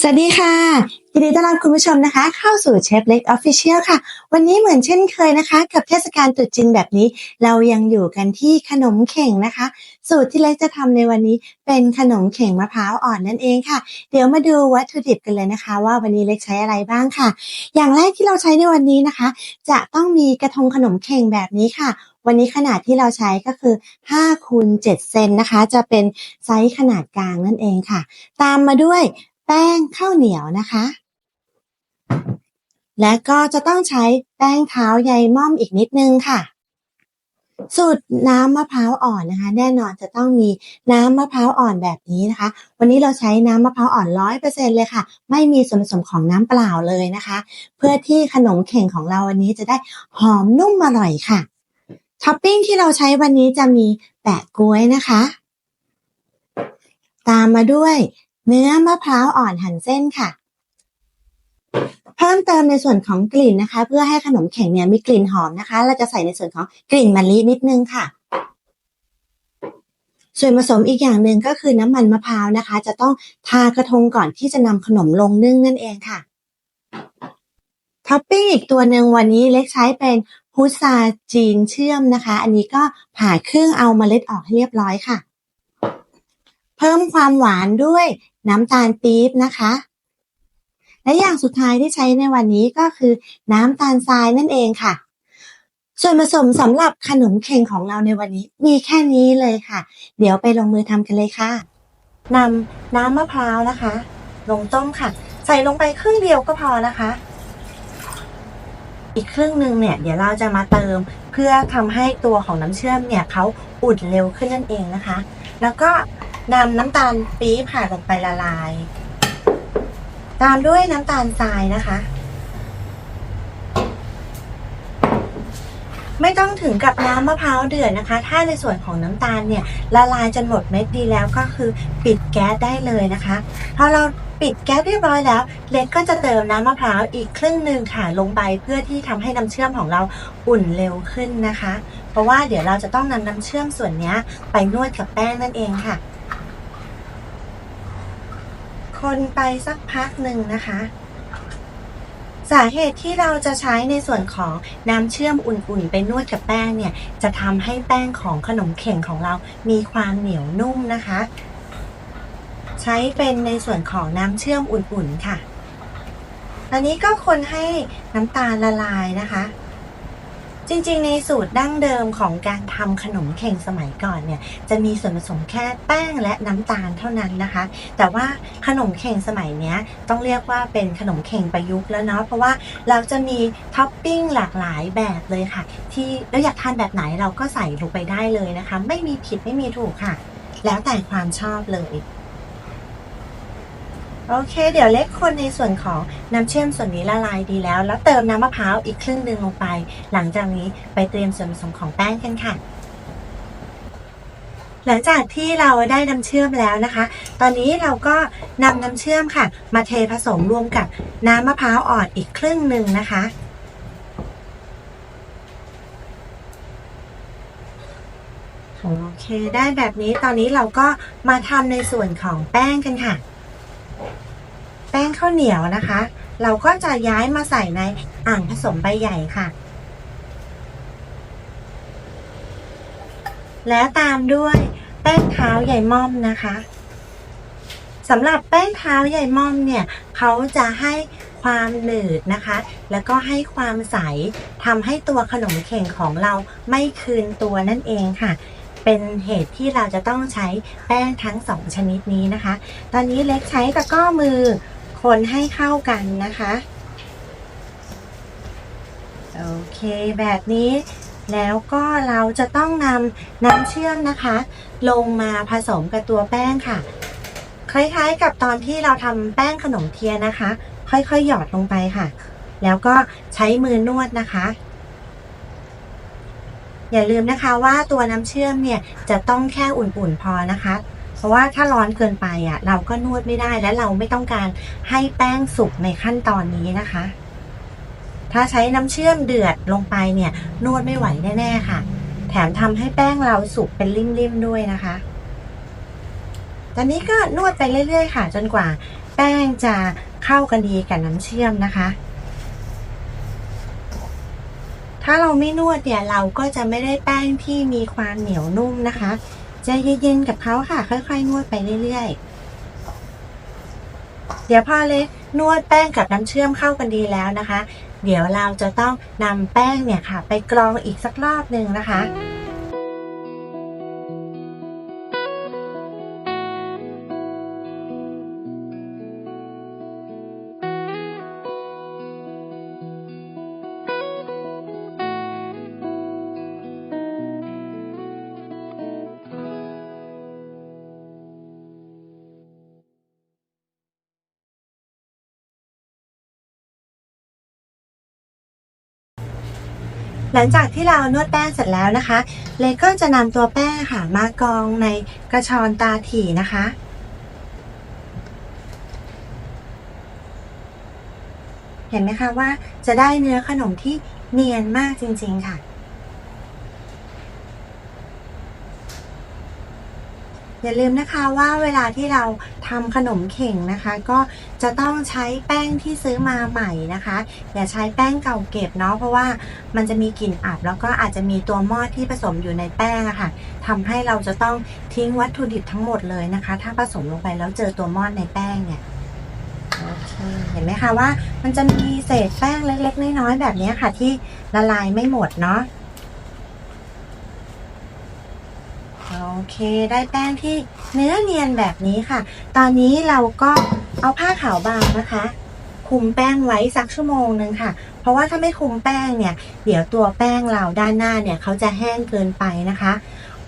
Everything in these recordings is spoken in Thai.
สวัสดีค่ะยินดีต้อนรับคุณผู้ชมนะคะ เข้าสู่เชฟเล็กออฟฟิเชียลค่ะ วันนี้เหมือนเช่นเคยนะคะ กับเทศกาลตรุษจีนแบบนี้ เรายังอยู่กันที่ขนมเข่งนะคะ สูตรที่เล็กจะทำในวันนี้เป็นขนมเข่งมะพร้าวอ่อนนั่นเองค่ะ เดี๋ยวมาดูวัตถุดิบกันเลยนะคะ ว่าวันนี้เล็กใช้อะไรบ้างค่ะ อย่างแรกที่เราใช้ในวันนี้นะคะ จะต้องมีกระทงขนมเข่งแบบนี้ค่ะวันนี้ขนาดที่เราใช้ก็คือ5คูณ7เซนนะคะ จะเป็นไซส์ขนาดกลางนั่นเองค่ะ ตามมาด้วย แป้งข้าวเหนียวนะคะ และก็จะต้องใช้แป้งเท้าใยม่อมอีกนิดนึงค่ะ สูตรน้ำมะพร้าวอ่อนนะคะ แน่นอนจะต้องมีน้ำมะพร้าวอ่อนแบบนี้นะคะ วันนี้เราใช้น้ำมะพร้าวอ่อนร้อยเปอร์เซ็นเลยค่ะ ไม่มีส่วนผสมของน้ำเปล่าเลยนะคะ เพื่อที่ขนมเข่งของเราวันนี้จะได้หอมนุ่มอร่อยค่ะท็อปปิ้งที่เราใช้วันนี้จะมีแปะกล้วยนะคะ ตามมาด้วย เนื้อมะพร้าวอ่อนหั่นเส้นค่ะ เพิ่มเติมในส่วนของกลิ่นนะคะ เพื่อให้ขนมเข่งเนี่ยมีกลิ่นหอมนะคะ เราจะใส่ในส่วนของกลิ่นมะลินิดนึงค่ะ ส่วนผสมอีกอย่างหนึ่งก็คือน้ำมันมะพร้าวนะคะ จะต้องทากระทงก่อนที่จะนำขนมลงนึ่งนั่นเองค่ะท็อปปิ้งอีกตัวหนึ่งวันนี้เล็กใช้เป็นพุทราจีนเชื่อมนะคะ อันนี้ก็ผ่าครึ่งเอาเมล็ดออกให้เรียบร้อยค่ะ เพิ่มความหวานด้วย น้ำตาลปี๊บนะคะ และอย่างสุดท้ายที่ใช้ในวันนี้ก็คือ น้ำตาลทรายนั่นเองค่ะ ส่วนผสมสำหรับขนมเข่งของเราในวันนี้มีแค่นี้เลยค่ะ เดี๋ยวไปลงมือทำกันเลยค่ะนำน้ำมะพร้าวนะคะ ลงต้มค่ะ ใส่ลงไปครึ่งเดียวก็พอนะคะ อีกครึ่งหนึ่งเนี่ย เดี๋ยวเราจะมาเติมเพื่อทำให้ตัวของน้ำเชื่อมเนี่ยเขาอุ่นเร็วขึ้นนั่นเองนะคะ แล้วก็ นำน้ำตาลปี๊บค่ะลงไปละลาย ตามด้วยน้ำตาลทรายนะคะ ไม่ต้องถึงกับน้ำมะพร้าวเดือดนะคะ ถ้าในส่วนของน้ำตาลเนี่ยละลายจนหมดเม็ดดีแล้วก็คือปิดแก๊สได้เลยนะคะพอเราปิดแก๊สเรียบร้อยแล้ว เล็กก็จะเติมน้ำมะพร้าวอีกครึ่งหนึ่งค่ะลงไปเพื่อที่ทำให้น้ำเชื่อมของเราอุ่นเร็วขึ้นนะคะ เพราะว่าเดี๋ยวเราจะต้องนำน้ำเชื่อมส่วนนี้ไปนวดกับแป้งนั่นเองค่ะ คนไปสักพักหนึ่งนะคะ สาเหตุที่เราจะใช้ในส่วนของน้ำเชื่อมอุ่นๆ ไปนวดกับแป้งเนี่ย จะทำให้แป้งของขนมเข่งของเรามีความเหนียวนุ่มนะคะ ใช้เป็นในส่วนของน้ำเชื่อมอุ่นๆค่ะตอนนี้ก็คนให้น้ำตาลละลายนะคะ จริงๆ ในสูตรดั้งเดิมของการทำขนมเข่งสมัยก่อนเนี่ยจะมีส่วนผสมแค่แป้งและน้ำตาลเท่านั้นนะคะ แต่ว่าขนมเข่งสมัยเนี้ยต้องเรียกว่าเป็นขนมเข่งประยุกต์แล้วเนาะเพราะว่าเราจะมีท็อปปิ้งหลากหลายแบบเลยค่ะ ที่เราอยากทานแบบไหนเราก็ใส่ลงไปได้เลยนะคะ ไม่มีผิดไม่มีถูกค่ะ แล้วแต่ความชอบเลย โอเค เดี๋ยวเล็กคนในส่วนของน้ำเชื่อมส่วนนี้ละลายดีแล้ว แล้วเติมน้ำมะพร้าวอีกครึ่งหนึ่งลงไป หลังจากนี้ไปเตรียมส่วนผสมของแป้งกันค่ะหลังจากที่เราได้น้ำเชื่อมแล้วนะคะ ตอนนี้เราก็นำน้ำเชื่อมค่ะ มาเทผสมรวมกับน้ำมะพร้าวอ่อนอีกครึ่งหนึ่งนะคะ โอเค ได้แบบนี้ตอนนี้เราก็มาทำในส่วนของแป้งกันค่ะ ป้งข้าวเหนียวนะคะ เราก็จะย้ายมาใส่ในอ่างผสมใบใหญ่ค่ะ แล้วตามด้วยแป้งเท้าใหญ่ม่อมนะคะสำหรับแป้งเท้าใหญ่ม่อมเนี่ยเขาจะให้ความหนืดนะคะ แล้วก็ให้ความใสทำให้ตัวขนมเข่งของเราไม่คืนตัวนั่นเองค่ะ เป็นเหตุที่เราจะต้องใช้แป้งทั้งสองชนิดนี้นะคะ ตอนนี้เล็กใช้ตะก้อมือ คนให้เข้ากันนะคะ โอเคแบบนี้แล้วก็เราจะต้องนำน้ำเชื่อมนะคะ ลงมาผสมกับตัวแป้งค่ะ คล้ายๆกับตอนที่เราทำแป้งขนมเทียนนะคะ ค่อยๆหยอดลงไปค่ะ แล้วก็ใช้มือนวดนะคะ อย่าลืมนะคะว่าตัวน้ำเชื่อมเนี่ยจะต้องแค่อุ่นๆพอนะคะ ราะว่าถ้าร้อนเกินไปอะเราก็นวดไม่ได้และเราไม่ต้องการให้แป้งสุกในขั้นตอนนี้นะคะ ถ้าใช้น้ำเชื่อมเดือดลงไปเนี่ย นวดไม่ไหวแน่ๆค่ะ แถมทำให้แป้งเราสุกเป็นริ่มๆด้วยนะคะตอนนี้ก็นวดไปเรื่อย ๆ ค่ะ จนกว่า แป้งจะเข้ากันดีกับน้ำเชื่อมนะคะ ถ้าเราไม่นวดเนี่ยเราก็จะไม่ได้แป้งที่มีความเหนียวนุ่มนะคะ ใจเย็นๆกับเขาค่ะ ค่อยๆ นวดไปเรื่อยๆ เดี๋ยวพอเลยนวดแป้งกับน้ำเชื่อมเข้ากันดีแล้วนะคะ เดี๋ยวเราจะต้องนำแป้งเนี่ยค่ะ ไปกรองอีกสักรอบหนึ่งนะคะ หลังจากที่เรานวดแป้งเสร็จแล้วนะคะ เลก็จะนำตัวแป้งค่ะมากองในกระชอนตาถี่นะคะเห็นไหมคะว่าจะได้เนื้อขนมที่เนียนมากจริงๆค่ะ อย่าลืมนะคะว่าเวลาที่เราทำขนมเข่งนะคะ ก็จะต้องใช้แป้งที่ซื้อมาใหม่นะคะ อย่าใช้แป้งเก่าเก็บเนาะเพราะว่ามันจะมีกลิ่นอับ แล้วก็อาจจะมีตัวมอดที่ผสมอยู่ในแป้งอะค่ะทำให้เราจะต้องทิ้งวัตถุดิบทั้งหมดเลยนะคะ ถ้าผสมลงไปแล้วเจอตัวมอดในแป้งเนี่ยโอเคเห็นไหมคะว่ามันจะมีเศษแป้งเล็กๆน้อยๆแบบนี้ค่ะ ที่ละลายไม่หมดเนาะ โอเค ได้แป้งที่เนื้อเนียนแบบนี้ค่ะ ตอนนี้เราก็เอาผ้าขาวบางนะคะ คุมแป้งไว้สักชั่วโมงนึงค่ะ เพราะว่าถ้าไม่คุมแป้งเนี่ย เดี๋ยวตัวแป้งเราด้านหน้าเนี่ยเขาจะแห้งเกินไปนะคะ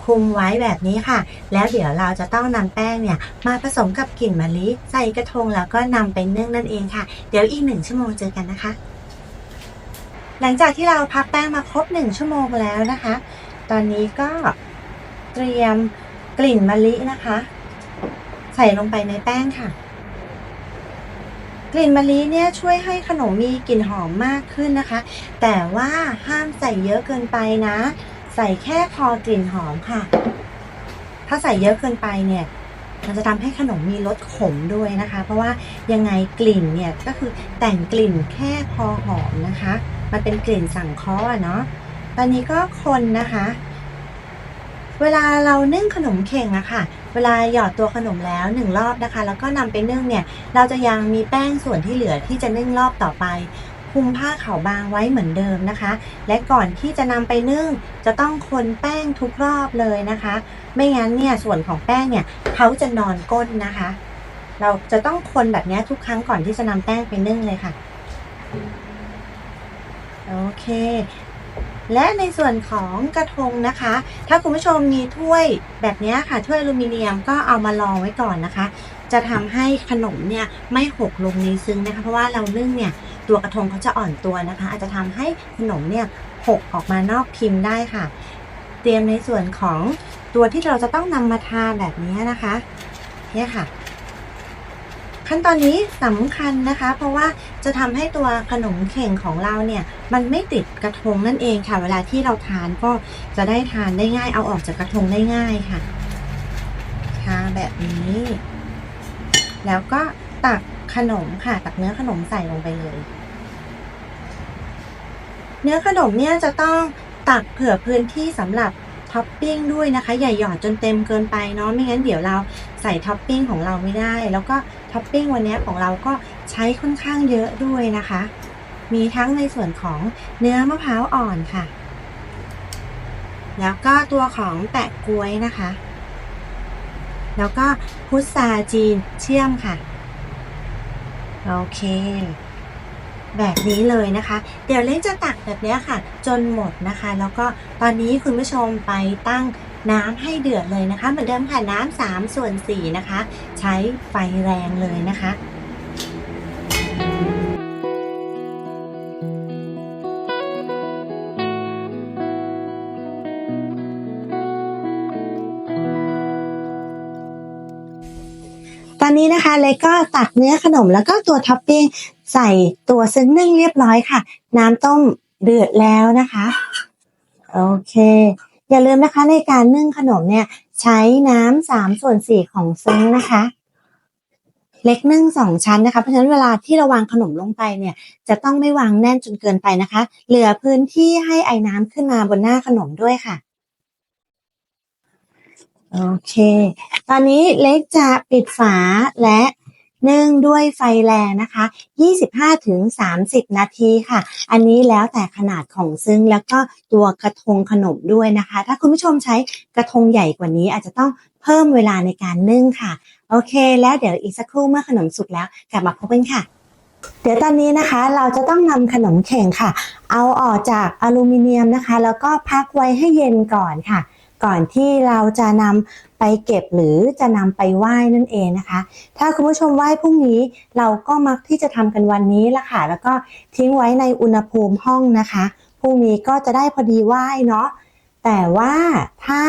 คุมไว้แบบนี้ค่ะ แล้วเดี๋ยวเราจะต้องนำแป้งเนี่ย มาผสมกับกลิ่นมะลิใส่กระทงแล้วก็นำไปนึ่งนั่นเองค่ะ เดี๋ยวอีกหนึ่งชั่วโมงเจอกันนะคะ หลังจากที่เราพักแป้งมาครบหนึ่งชั่วโมงแล้วนะคะ ตอนนี้ก็ เตรียมกลิ่นมะลินะคะ ใส่ลงไปในแป้งค่ะ กลิ่นมะลิเนี่ยช่วยให้ขนมมีกลิ่นหอมมากขึ้นนะคะ แต่ว่าห้ามใส่เยอะเกินไปนะ ใส่แค่พอกลิ่นหอมค่ะ ถ้าใส่เยอะเกินไปเนี่ยมันจะทำให้ขนมมีรสขมด้วยนะคะ เพราะว่ายังไงกลิ่นเนี่ยก็คือแต่งกลิ่นแค่พอหอมนะคะ มันเป็นกลิ่นสั่งเคาะอะเนาะตอนนี้ก็คนนะคะ เวลาเรานึ่งขนมเข่งอะค่ะ เวลาหยอดตัวขนมแล้วหนึ่งรอบนะคะ แล้วก็นำไปนึ่งเนี่ย เราจะยังมีแป้งส่วนที่เหลือที่จะนึ่งรอบต่อไปคลุมผ้าขาวบางไว้เหมือนเดิมนะคะ และก่อนที่จะนำไปนึ่งจะต้องคนแป้งทุกรอบเลยนะคะ ไม่งั้นเนี่ยส่วนของแป้งเนี่ยเขาจะนอนก้นนะคะ เราจะต้องคนแบบนี้ทุกครั้งก่อนที่จะนำแป้งไปนึ่งเลยค่ะ โอเค และในส่วนของกระทงนะคะ ถ้าคุณผู้ชมมีถ้วยแบบนี้ค่ะถ้วยอลูมิเนียมก็เอามาลองไว้ก่อนนะคะ จะทำให้ขนมเนี่ยไม่หกลงในซึ้งนะคะ เพราะว่าเรานึ่งเนี่ยตัวกระทงเขาจะอ่อนตัวนะคะ อาจจะทำให้ขนมเนี่ยหกออกมานอกพิมพ์ได้ค่ะ เตรียมในส่วนของตัวที่เราจะต้องนำมาทาแบบนี้นะคะเนี่ยค่ะ ขั้นตอนนี้สำคัญนะคะ เพราะว่าจะทำให้ตัวขนมเข่งของเราเนี่ย มันไม่ติดกระทงนั่นเองค่ะ เวลาที่เราทานก็จะได้ทานได้ง่าย เอาออกจากกระทงได้ง่ายค่ะทาแบบนี้ แล้วก็ตักขนมค่ะ ตักเนื้อขนมใส่ลงไปเลย เนื้อขนมเนี่ยจะต้องตักเผื่อพื้นที่สำหรับ ท็อปปิ้งด้วยนะคะ อย่าหยอดจนเต็มเกินไปเนาะไม่งั้นเดี๋ยวเราใส่ท็อปปิ้งของเราไม่ได้ แล้วก็ท็อปปิ้งวันนี้ของเราก็ใช้ค่อนข้างเยอะด้วยนะคะ มีทั้งในส่วนของเนื้อมะพร้าวอ่อนค่ะ แล้วก็ตัวของแปะกล้วยนะคะ แล้วก็พุทราจีนเชื่อมค่ะ โอเค แบบนี้เลยนะคะ เดี๋ยวเล็กจะตักแบบนี้ค่ะ จนหมดนะคะ แล้วก็ตอนนี้คุณผู้ชมไปตั้งน้ำให้เดือดเลยนะคะ เหมือนเดิมค่ะน้ำสามส่วนสี่นะคะ ใช้ไฟแรงเลยนะคะตอนนี้นะคะเล็กก็ตักเนื้อขนมแล้วก็ตัวท็อปปิ้ง ใส่ตัวซึ้งนึ่งเรียบร้อยค่ะ น้ำต้มเดือดแล้วนะคะ โอเค อย่าลืมนะคะในการนึ่งขนมเนี่ย ใช้น้ำสามส่วนสี่ของซึ้งนะคะ เล็กนึ่งสองชั้นนะคะ เพราะฉะนั้นเวลาที่เราวางขนมลงไปเนี่ย จะต้องไม่วางแน่นจนเกินไปนะคะ เหลือพื้นที่ให้ไอ้น้ำขึ้นมาบนหน้าขนมด้วยค่ะโอเค ตอนนี้เล็กจะปิดฝาและ นึ่งด้วยไฟแรงนะคะ 25ถึง30 นาทีค่ะ อันนี้แล้วแต่ขนาดของซึ้งแล้วก็ตัวกระทงขนมด้วยนะคะ ถ้าคุณผู้ชมใช้กระทงใหญ่กว่านี้อาจจะต้องเพิ่มเวลาในการนึ่งค่ะ โอเค แล้วเดี๋ยวอีกสักครู่เมื่อขนมสุกแล้วกลับมาพบกันค่ะเดี๋ยวตอนนี้นะคะเราจะต้องนำขนมเข่งค่ะ เอาออกจากอลูมิเนียมนะคะ แล้วก็พักไว้ให้เย็นก่อนค่ะ ก่อนที่เราจะนำไปเก็บหรือจะนำไปไหว้นั่นเองนะคะ ถ้าคุณผู้ชมไหว้พรุ่งนี้เราก็มักที่จะทำกันวันนี้ละค่ะ แล้วก็ทิ้งไว้ในอุณหภูมิห้องนะคะพรุ่งนี้ก็จะได้พอดีไหว้เนาะแต่ว่าถ้า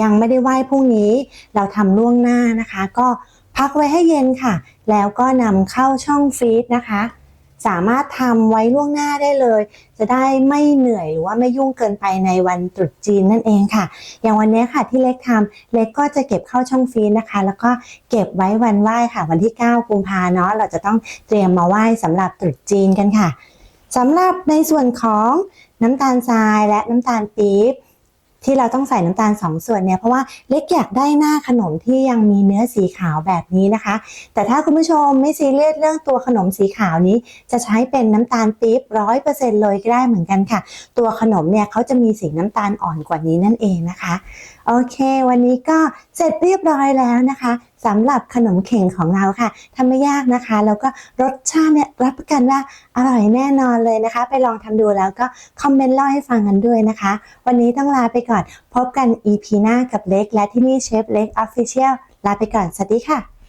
ยังไม่ได้ไหว้พรุ่งนี้ เราทำล่วงหน้านะคะ ก็พักไว้ให้เย็นค่ะ แล้วก็นำเข้าช่องฟรีซนะคะ สามารถทำไว้ล่วงหน้าได้เลย จะได้ไม่เหนื่อยหรือว่าไม่ยุ่งเกินไปในวันตรุษจีนนั่นเองค่ะ อย่างวันนี้ค่ะที่เล็กทำเล็กก็จะเก็บเข้าช่องฟรีซนะคะ แล้วก็เก็บไว้วันไหว้ค่ะ วันที่ 9 กุมภาเนาะเราจะต้องเตรียมมาไหว้สำหรับตรุษจีนกันค่ะสำหรับในส่วนของน้ำตาลทรายและน้ำตาลปี๊บ ที่เราต้องใส่น้ำตาลสองส่วนเนี่ยเพราะว่าเล็กอยากได้หน้าขนมที่ยังมีเนื้อสีขาวแบบนี้นะคะ แต่ถ้าคุณผู้ชมไม่ซีเรียสเรื่องตัวขนมสีขาวนี้ จะใช้เป็นน้ำตาลปี๊บร้อยเปอร์เซ็นต์เลยก็ได้เหมือนกันค่ะ ตัวขนมเนี่ยเขาจะมีสีน้ำตาลอ่อนกว่านี้นั่นเองนะคะ โอเค วันนี้ก็เสร็จเรียบร้อยแล้วนะคะ สำหรับขนมเข่งของเราค่ะทำไม่ยากนะคะ แล้วก็รสชาติเนี่ยรับประกันว่าอร่อยแน่นอนเลยนะคะ ไปลองทำดูแล้วก็คอมเมนต์เล่าให้ฟังกันด้วยนะคะ วันนี้ต้องลาไปก่อนพบกัน EP หน้ากับเล็ก และที่นี่เชฟเล็กออฟฟิเชียลลาไปก่อน สวัสดีค่ะ